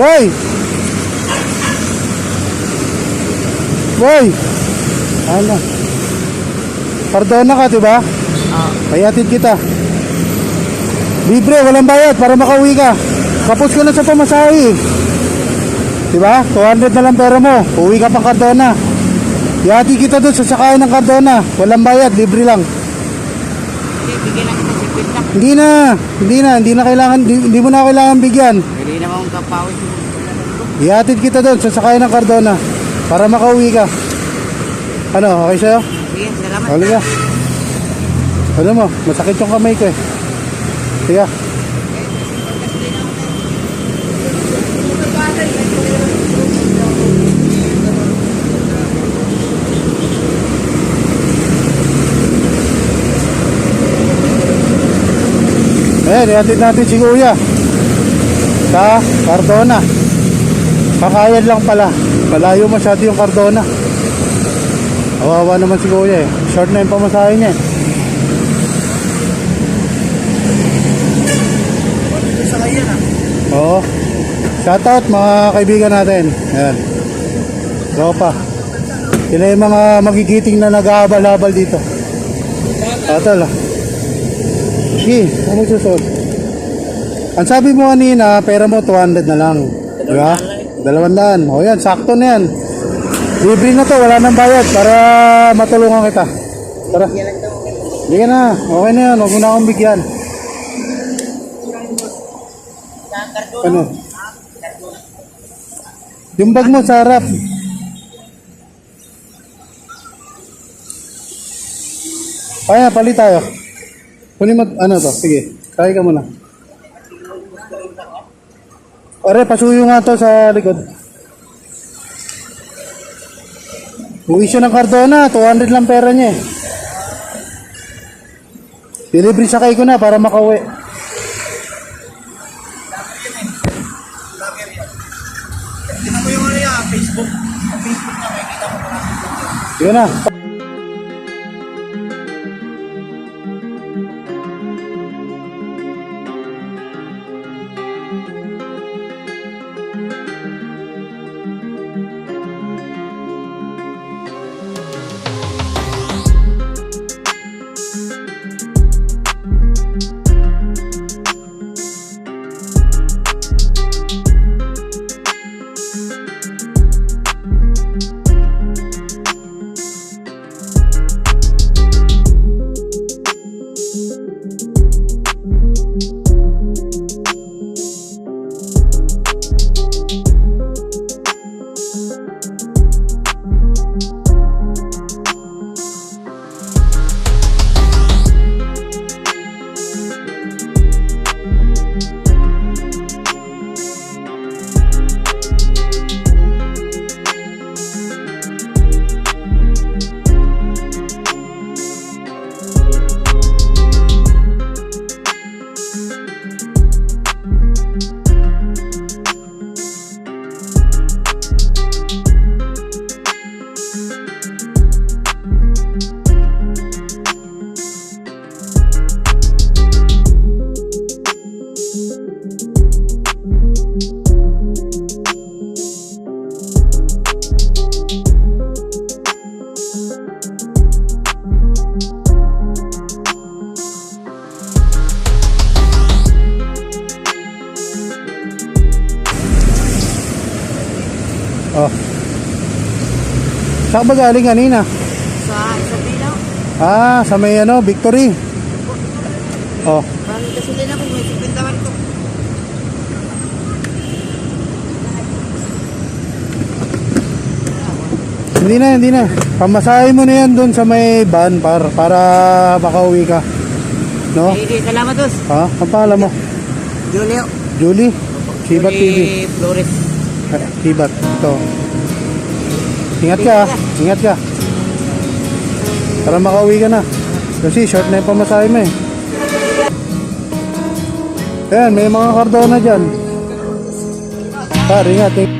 Boy! Boy! Ano? Cardona ka, di ba? Ah, Payatin kita. Libre, walang bayad para makauwi ka. Kapos ko na sa pamasahe. Di ba? 200 na lang pera mo. Uwi ka pang Cardona. Yati kita doon sa sakayan ng Cardona. Walang bayad, libre lang. hindi, bigyan lang kita 50 lang. Hindi na, hindi na, hindi na kailangan, hindi, hindi mo na kailangan bigyan. Hindi naman akong kapawis mo. Ihatid kita doon sa sakayan ng Cardona para makauwi ka. Ano, okay sa'yo? Sige, salamat. Halika. Ano mo, masakit yung kamay ko eh. Sige. Ayan, ihatid natin si Kuya. Sa Cardona. Kakayan lang pala. Malayo masyado yung Cardona. Kawawa naman si Kuya eh. Short na yung pamasahe niya eh. Oo. Shoutout mga kaibigan natin. Ayan. Tropa. Sila yung mga magigiting na nag-aabal-abal dito. Shoutout ah. Sige, ano susunod? Ang sabi mo kanina, pera mo 200 na lang. Di ba? Dalawang daan. O yan, sakto na yan. Libre na to, wala nang bayad para matulungan kita. Tara. Sige na, okay na yan. Huwag mo na akong bigyan. Ano? Yung bag mo sa harap. Kaya, palit tayo. Kunin mo, ano to? Sige, kaya ka muna. Pare, pasuyo nga to sa likod. Uwi siya ng Cardona, 200 lang pera niya eh. Delivery sakay ko na para makauwi. Tingnan yung ano Facebook. Facebook na makikita mo marami. Sige na. Saan ba galing kanina? Sa isang bilaw. Ah, sa may ano, Victory. Oh, Parang kasi din ako, may 50 man ko. hindi na, hindi na. Pamasahe mo na yan doon sa may van para, para makauwi ka. No? Hindi, salamat dos. Ha? Ang pangalan mo? Julio. Julie? Sibat TV. Julie Flores. Sibat. Ito. Ingat ka, ingat ka. Para makauwi ka na. Kasi short na yung pamasahe mo eh. Ayan, may mga kardona dyan. Par, ingat. ingat.